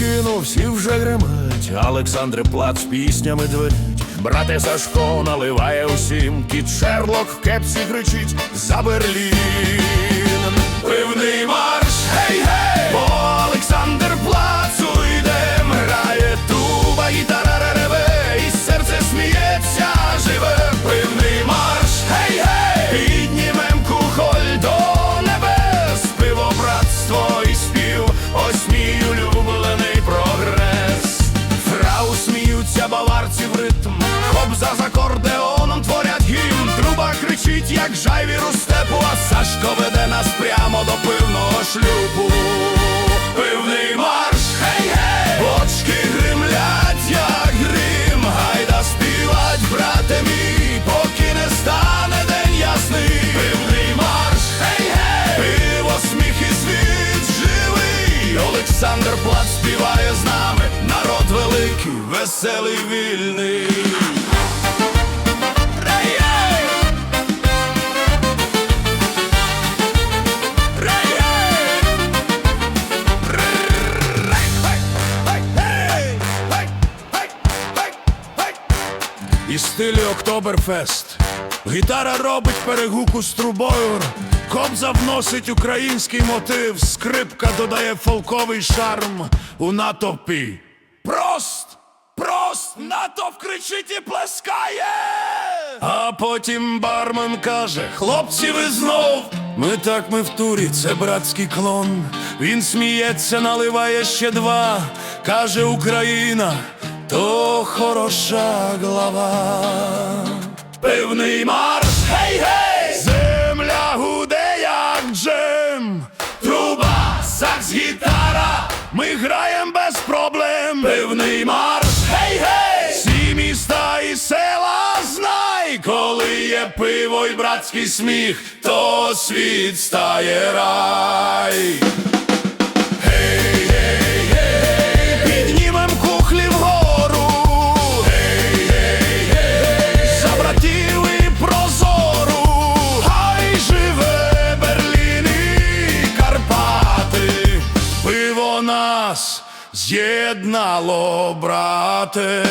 Маємо, всі вже гремать, Олександре Плац піснями дверить. Брате Сашко наливає усім, кіт Шерлок в кепсі кричить за Берлін. Пивний марш, гей, гей, по Олександр Плацу йдем, грає туба, гітара реве, і серце сміється, як жайвір у степу, а Сашко веде нас прямо до пивного шлюбу. Пивний марш, гей, гей, бочки гримлять, як грим, гайда співать, брате мій, поки не стане день ясний. Пивний марш, гей, гей, пиво, сміх і світ живий. Олександр Плат співає з нами, народ великий, веселий, вільний. І стилі Октоберфест. Гітара робить перегуку з трубою. Кобза вносить український мотив, скрипка додає фолковий шарм у натовпі. Прост! Прост! Натовп кричить і плескає! А потім бармен каже: Хлопці, ви знов! Ми так ми в турі, це братський клон. Він сміється, наливає ще два. Каже Україна, то хороша глава. Пивний марш, гей, гей! Земля гуде, як джем. Труба, сакс, гітара, ми граєм без проблем. Пивний марш, гей, гей! Всі міста і села знай, коли є пиво і братський сміх, то світ стає рай. нас з'єднало, брате.